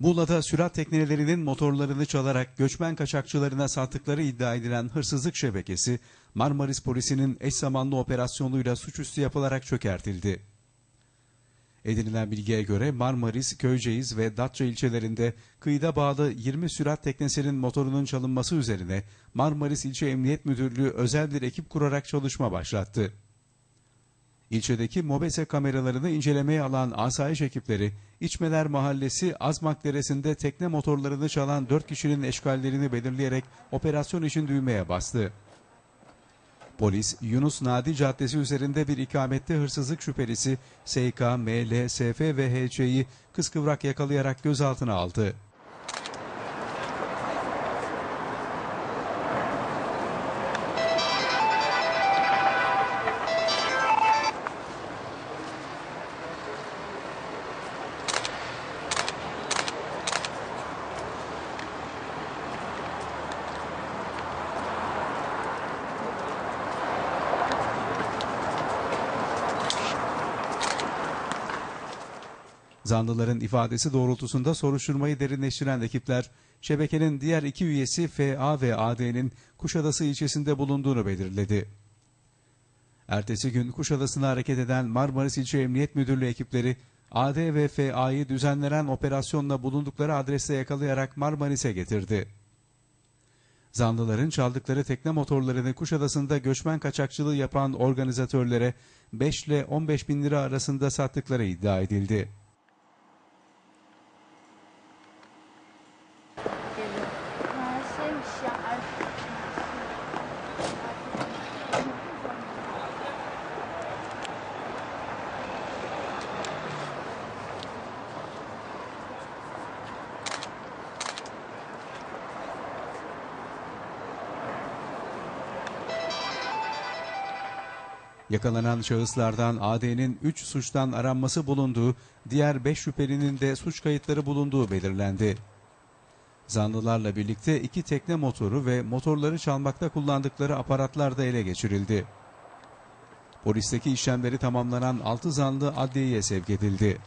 Muğla'da sürat teknelerinin motorlarını çalarak göçmen kaçakçılarına sattıkları iddia edilen hırsızlık şebekesi Marmaris polisinin eş zamanlı operasyonuyla suçüstü yapılarak çökertildi. Edinilen bilgiye göre Marmaris, Köyceğiz ve Datça ilçelerinde kıyıda bağlı 20 sürat teknesinin motorunun çalınması üzerine Marmaris İlçe Emniyet Müdürlüğü özel bir ekip kurarak çalışma başlattı. İlçedeki MOBESE kameralarını incelemeye alan asayiş ekipleri, İçmeler Mahallesi Azmak Deresi'nde tekne motorlarını çalan 4 kişinin eşkallerini belirleyerek operasyon için düğmeye bastı. Polis, Yunus Nadi Caddesi üzerinde bir ikamette hırsızlık şüphelisi SK, ML, SF ve HC'yi kıskıvrak yakalayarak gözaltına aldı. Zanlıların ifadesi doğrultusunda soruşturmayı derinleştiren ekipler, şebekenin diğer iki üyesi FA ve AD'nin Kuşadası ilçesinde bulunduğunu belirledi. Ertesi gün Kuşadası'na hareket eden Marmaris İlçe Emniyet Müdürlüğü ekipleri, AD ve FA'yı düzenlenen operasyonla bulundukları adreste yakalayarak Marmaris'e getirdi. Zanlıların çaldıkları tekne motorlarını Kuşadası'nda göçmen kaçakçılığı yapan organizatörlere 5 ile 15 bin lira arasında sattıkları iddia edildi. Yakalanan şahıslardan AD'nin 3 suçtan aranması bulunduğu, diğer 5 şüphelinin de suç kayıtları bulunduğu belirlendi. Zanlılarla birlikte iki tekne motoru ve motorları çalmakta kullandıkları aparatlar da ele geçirildi. Polisteki işlemleri tamamlanan 6 zanlı adliyeye sevk edildi.